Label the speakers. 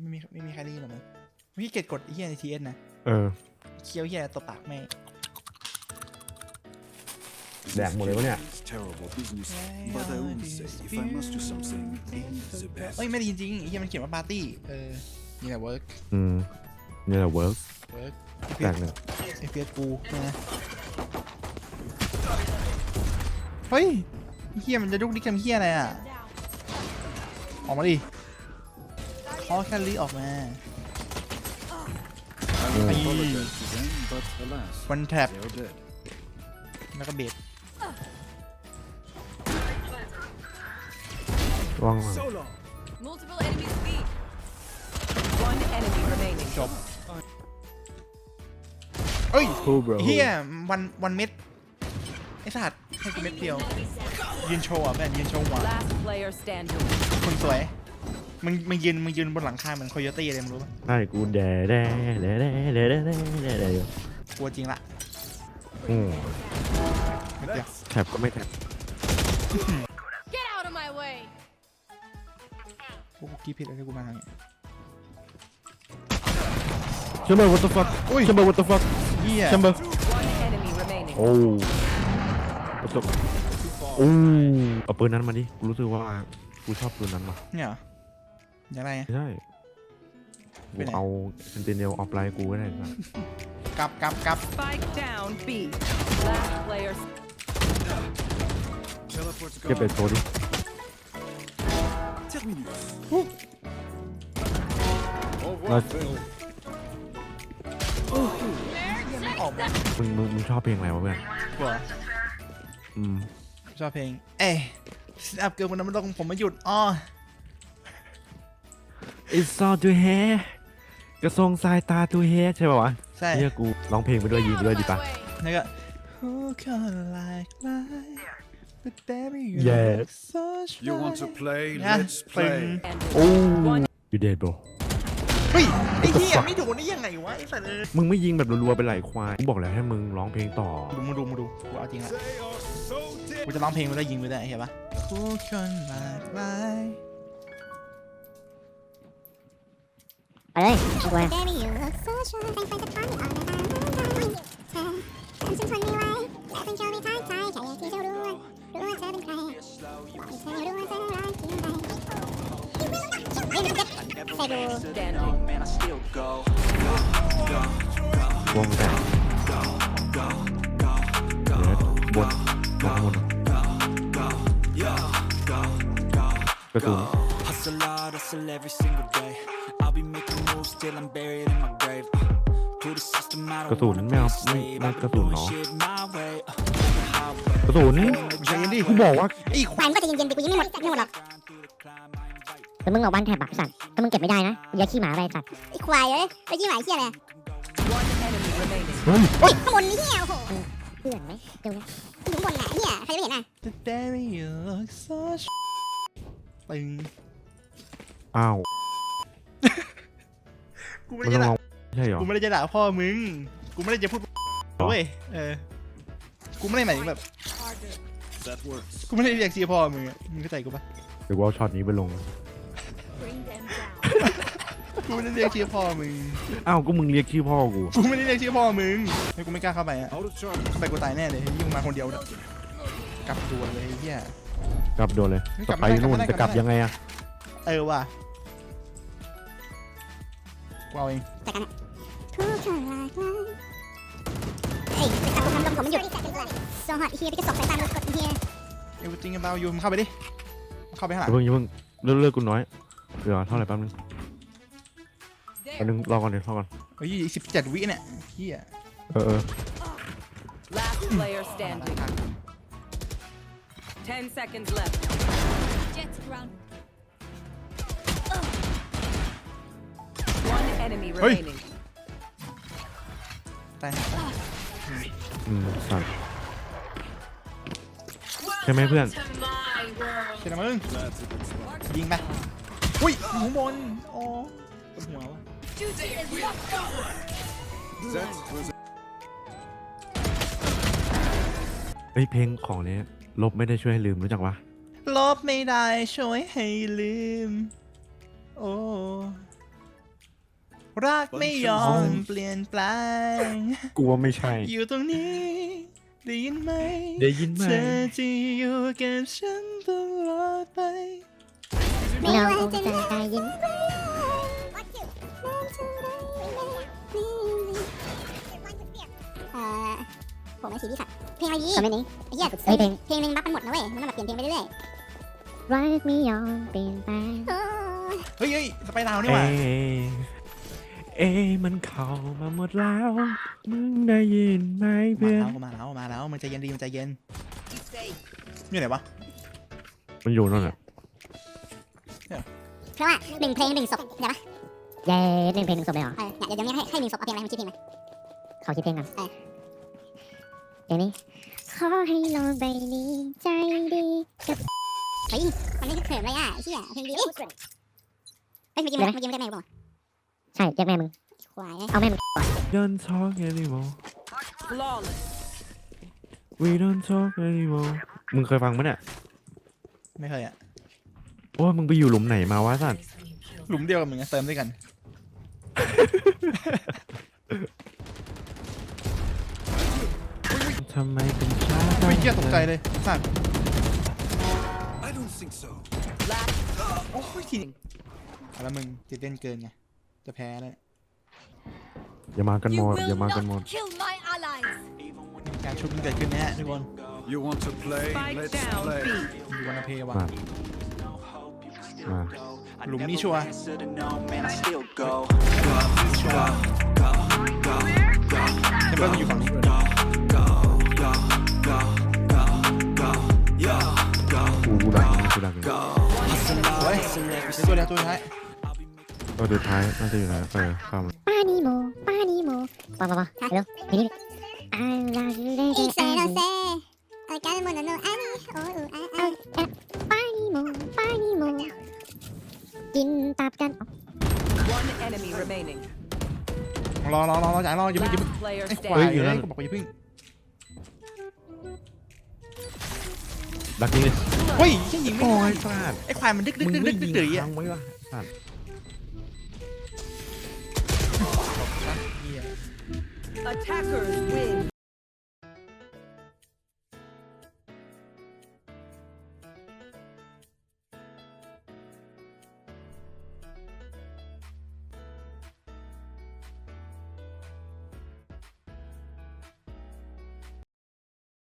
Speaker 1: ไม่มีไม่มีใครได้ยินหรอกมั้งพี่เกดกดไอ้เฮียในทีเอสนะ
Speaker 2: เออ
Speaker 1: เคี้ยวเฮียตัวปากแม่ง
Speaker 2: แดกหมดเลยวะเนี่ย
Speaker 3: It's terrible business, but I won't say if I must do something, it's the best.
Speaker 1: เอ้ยไม่ได้ยินจริงไอ้เฮียมันเขียนว่าปาร์ตี้เออนี่แหละเวิร์ก
Speaker 2: อืมนี่แหละเวิร์ก
Speaker 1: เวิร์ก
Speaker 2: แดกหนึ่ง
Speaker 1: ไอเฟียสกูนะเฮ้ยไอ้เฮียมันจะดุกดิกทำเฮียอะไรอะออกมาดิ คอแคลรี่ออกมา
Speaker 3: I will apologize to them, but alas,
Speaker 1: วันแท็บ
Speaker 3: they are dead.
Speaker 1: แล้วก็เบส
Speaker 2: ว่างว่าง
Speaker 4: Multiple enemies B. One enemy remaining.
Speaker 1: จบเอ้ย
Speaker 2: คูบร
Speaker 1: เฮียวันวันเม็ดไอ้สัตว์ให้กูเม็ดเดียวยืนโชว์อะแม่งยืนโชว์หัว
Speaker 4: Last player standing.
Speaker 1: คนสวย มึงมึงยืนมึงยืนบนหลังคาเหมือนโคโยตี้เลยมึงรู้ปะ
Speaker 2: ใช่กูแดแดแดแดแดแดแดแดแด
Speaker 1: กลัวจริงละ
Speaker 2: อืม
Speaker 1: เม็ดเดียว
Speaker 2: แถบก็ไม่แถบ
Speaker 4: Get out of my way.
Speaker 1: พวกกูกี้ผิดอะไรกูมาทางนี้
Speaker 2: แชมเบอร์ what the fuck
Speaker 1: อุ้ย
Speaker 2: แชมเบอร์ what the fuck
Speaker 1: เฮีย
Speaker 2: แชมเบอร์
Speaker 4: One enemy remaining.
Speaker 2: โอ้ what the โอ้เอาปืนนั้นมาดิกูรู้สึกว่ากูชอบปืนนั้นว่ะ
Speaker 1: เนี่ยเหรอ ยังไงอะ
Speaker 2: ไม่ใช่
Speaker 1: ไป
Speaker 2: กู
Speaker 1: ไหน
Speaker 2: เอาเซนติเนลออฟไลน์กูก็ได้นะ
Speaker 1: กลับกลับกลับ
Speaker 4: Spike down B. Last player.
Speaker 3: Teleport's
Speaker 2: เก็บเป็ด
Speaker 3: gone.
Speaker 2: โชว์ดิ
Speaker 3: Terminus. Au
Speaker 2: Là-
Speaker 3: revoir, Phil.
Speaker 1: ออกมา
Speaker 2: มึงมึงมึงชอบเพลงอะไรวะเพื่อน
Speaker 1: กลัว
Speaker 2: อืม
Speaker 1: ชอบเพลง เอ้ยอัพเกิร์ลคนนั้นมันลงผมไม่หยุดอ้อ
Speaker 2: It's all to hair กระทรงสายตา to hair ใช่ป่าวะ
Speaker 1: ใช่
Speaker 2: เฮียกูร้องเพลงไปด้วยยืนไปด้วยดีปะ
Speaker 1: แล้วก็ Who can like life but baby you
Speaker 2: Yes.
Speaker 1: look so
Speaker 3: You want to
Speaker 1: shy
Speaker 3: play?
Speaker 1: นะ
Speaker 3: Let's
Speaker 1: ปึง
Speaker 3: play.
Speaker 2: โอ้ you dead bro
Speaker 1: เฮ้ยไอ้เหี้ยไม่โดนได้ยังไงวะไอ้สัตว์เอ้ย
Speaker 2: มึงไม่ยิงแบบรัวๆไปไหลควายกูบอกแล้วให้มึงร้องเพลงต่อ
Speaker 1: ดูมาดูมาดูกูเอาจริงละ
Speaker 3: They are so dead.
Speaker 1: กูจะร้องเพลงไปได้ยิงไปได้เห็นปะ Who can like life
Speaker 5: ไปเลยดีกว่า
Speaker 6: ว่องได้
Speaker 2: บดบดหมดประตู
Speaker 7: Hustle hard, hustle every single day. I'll be making moves till I'm buried in my grave. Uh, to the system, I
Speaker 2: กระ
Speaker 7: don't
Speaker 2: สุน
Speaker 7: wanna
Speaker 2: ไม่
Speaker 7: be
Speaker 2: เอา
Speaker 7: a
Speaker 2: ไม่
Speaker 7: slave.
Speaker 2: ไม่
Speaker 7: I've
Speaker 2: กระ
Speaker 7: been
Speaker 2: สุน
Speaker 7: doing
Speaker 2: เนาะ
Speaker 7: shit my way. Uh, the highway.
Speaker 2: กระสุน
Speaker 1: ใจเย็นดิ
Speaker 2: กูบอกว่า
Speaker 1: ไอ้
Speaker 6: แขวนก็จะเย็นๆดิกูยังไม่หมดไม่หมดหรอก
Speaker 7: Grind through the climb, I invite
Speaker 5: แต่มึงออกบ้านแถบอะไอ้สัตว์ถ้ามึงเก็บไม่ได้นะอย่าขี้หมาไปไอ้สัตว์
Speaker 6: ไอ้ควายเอ้ยไปยี่หมายเหี้ยอะไร
Speaker 4: One enemy remaining.
Speaker 2: เฮ้ย
Speaker 6: เฮ้ยข้างบนนี่เหี้ยโอ้โห
Speaker 5: เพื่อนไหมเร็วนะ
Speaker 6: อยู่ข้างบนน่ะเหี้ยใครจะไม่เห็นอะ
Speaker 1: The baby you look so shy ตึง
Speaker 2: อ้าว
Speaker 1: กูไม่
Speaker 2: มัน
Speaker 1: ได้
Speaker 2: ต้
Speaker 1: จะ
Speaker 2: อง
Speaker 1: ด่า
Speaker 2: ร้องไม่ใช่เหรอ
Speaker 1: กูไม่ได้จะด่าพ่อมึง กูไม่ได้จะพูดเว้ยเออ กูไม่ได้หมายถึงแบบ
Speaker 3: That works.
Speaker 1: กูไม่ได้เรียกชื่อพ่อมึงอะมึงเข้าใจกูปะ
Speaker 2: เดี๋ยวกูเอาช็อตนี้ไปลง
Speaker 1: กูไม่ได้เรียกชื่อพ่อมึง
Speaker 2: อ้าว ก็มึงเรียกชื่อพ่อกู
Speaker 1: กูไม่ได้เรียกชื่อพ่อมึงไม่กูไม่กล้าเข้าไปอะ
Speaker 3: Out of charge.
Speaker 1: ไปกูตายแน่เลยยิ่งมาคนเดียวเนี่ยกลับตัวเลยไอ้เฮีย
Speaker 2: กลับโดนเลย
Speaker 1: ไม่ก
Speaker 2: ก
Speaker 1: ลั
Speaker 2: ลั
Speaker 1: บบไม่
Speaker 2: ไป
Speaker 1: ได้
Speaker 2: นู่น
Speaker 1: กลับไม่ได้
Speaker 2: จะกลับยังไงอะ
Speaker 1: เออว่ะ กูเอาเอง
Speaker 6: แต่กันอะทุกคนรักเราเฮ้ยไปตัดผมลมผมมันหยุด so hot เฮียไปกระสอบสายตามันกดเฮีย
Speaker 1: เอวจริงเบาอยู่มึงเข้าไปดิมึงเข้าไปข้างห
Speaker 2: อ
Speaker 1: ลั
Speaker 2: ย่างเพิ่งอย่าเพิ่งเลิกเลิกกูน้อยเดี๋ยวเท่าไหร่แป๊บนึงแป๊บนึงรอก่อนเดี๋ยวรอก่อน
Speaker 1: เฮ้ยสิบเจ็ดวิเนี่ยเฮีย
Speaker 2: เออเออ
Speaker 4: Last player standing. Ten seconds left.
Speaker 6: Jets ground
Speaker 4: One enemy remaining.
Speaker 1: ตาย
Speaker 2: อืมสั่งใช่ไหมเพื่อน
Speaker 1: ใช่ไหมมึง
Speaker 3: That's a good spot.
Speaker 1: ยิงไปอุ้ยหูบนอ๋อปวดหัววะ
Speaker 3: That was
Speaker 2: เฮ้ยเพลงของนี้ลบไม่ได้ช่วยให้ลืมรู้จักปะ
Speaker 1: ลบไม่ได้ช่วยให้ลืม โอ้ รักไม่ยอมเปลี่ยนแปลง
Speaker 2: กูว่าไม่ใช่
Speaker 1: อยู่ตรงนี้ ได้ยินไหม
Speaker 2: ได้ยินไหม
Speaker 1: เธอจะอยู่กับฉันตลอดไป
Speaker 5: ไม่เอาองใจใจยิ้ม
Speaker 6: เอ่อผมไม่ชี้พี่สัตว์เพลงอะไรดี
Speaker 5: ทำไมนี้
Speaker 6: ไอ้เหี้ย
Speaker 5: เฮ้ยเพลง
Speaker 6: เพลงหนึงบัฟมันหมดนะเว้ยมันต้องแบบเปลี่ยนเพลงไปเรื่อย
Speaker 5: รักไม่ยอมเปลี่ยนแปลง
Speaker 6: ๆโอ้ย
Speaker 1: เฮ้ยเฮ้ยสไปดาวนี่ห
Speaker 2: เอ
Speaker 1: ว่า
Speaker 2: เอะมันเข้ามาหมดแล้ว มึงได้ยินไหม
Speaker 1: มา
Speaker 2: เพื่อน
Speaker 1: แล้วมาแล้วมาแล้วมันใจเย็นดีมันใจเย็นนี่ไหนวะ
Speaker 2: มันอยู่นั่นแหละ
Speaker 6: เพราะว่าหนึ่งเพลงหนึ่งศพเดี๋ยวปะ
Speaker 5: เย้หนึ่งเพลงหนึ่งศพเลยเหรอ
Speaker 6: เออเดี๋ยวเดี๋ยวนี้ให้ให้หนึ่งศพเอาเพลงอะไรมึงคิดเพลงมา
Speaker 5: ขอคิดเพลงก่อน
Speaker 6: เออ
Speaker 5: เพลงนี้ ขอให้โลกใบนี้ใจดีกับ
Speaker 6: เฮ้ยมันไม่เขินเลยอะไอ้เหี้ยเพลงดีดิเฮ้ยเมื่อกี้มันเมื่อกี้มันได้ไหมบอก
Speaker 5: ใช่เรียกแม่มึง
Speaker 6: ควาย
Speaker 5: เอาแม่มึง
Speaker 2: Don't talk anymore
Speaker 4: Flawless.
Speaker 2: We don't talk anymore มึงเคยฟังมั้ยเนี่ย
Speaker 1: ไม่เคยอะ
Speaker 2: โอ้ยมึงไปอยู่หลุมไหนมาวะสัตว์
Speaker 1: หลุมเดียวกับมึงอะเติมด้วยกัน
Speaker 2: ทำไมเป็นชา
Speaker 1: เฮ้ยเหี้ยตกใจเลยสัตว์
Speaker 3: I don't think so.
Speaker 4: Last
Speaker 1: โอ้ยทีเอาแล้วมึงจะเล่นเกินไง จะแพ้เลย
Speaker 2: อย่ามากันหมดอย่ามากันหมด
Speaker 4: kill my allies.
Speaker 1: การชุบมันเกิดขึ้นแน่ทุกคน
Speaker 3: You want to play?
Speaker 4: Spike
Speaker 3: Let's
Speaker 4: down
Speaker 3: play.
Speaker 4: B.
Speaker 1: ดูวันเพย์ว่ะ
Speaker 2: มา มา
Speaker 1: หลุมนี่ชัวร์
Speaker 7: Answer to no, man, I still go.
Speaker 1: เทมเปอร์มันอยู่ฝั่งนี้
Speaker 2: กูดักกูดักอยู่
Speaker 1: เฮ้ยเดี๋ยวตัวเดียวตัวท้าย
Speaker 2: ตัวสุดท้ายน่าจะอยู่ไหนเออเข้ามา
Speaker 5: ป้านิโมป้านิโมปะปะปะเร็วเพลงนี้อ่าลาเล
Speaker 6: อี
Speaker 5: เด
Speaker 6: เซโรเซเออการมโนโนอันนี้โอ้อูอาอา
Speaker 5: ป้านิโมป้านิโมกินตับกัน
Speaker 4: One enemy remaining.
Speaker 1: รอรอรอรอจ่ายรออย่าเพิ่งอย่าเพิ่ง
Speaker 4: Last player
Speaker 1: ไอ้ควาย
Speaker 4: standing.
Speaker 1: เอ้ยกูบอกว่าอย่าเพิ่ง
Speaker 2: ดักยิงเลย
Speaker 1: เฮ้ยยังยิงไม่
Speaker 2: โอ้
Speaker 1: ได้
Speaker 2: ยสัตว์
Speaker 1: ไอ้ควายมันดึกดึก
Speaker 2: มึง
Speaker 1: ดึก
Speaker 2: ไม่
Speaker 1: ดึก
Speaker 2: ยิ
Speaker 1: ดึ
Speaker 2: ง
Speaker 1: กดึกอะ
Speaker 2: ค้างไว้วะสัตว์
Speaker 4: Attackers win.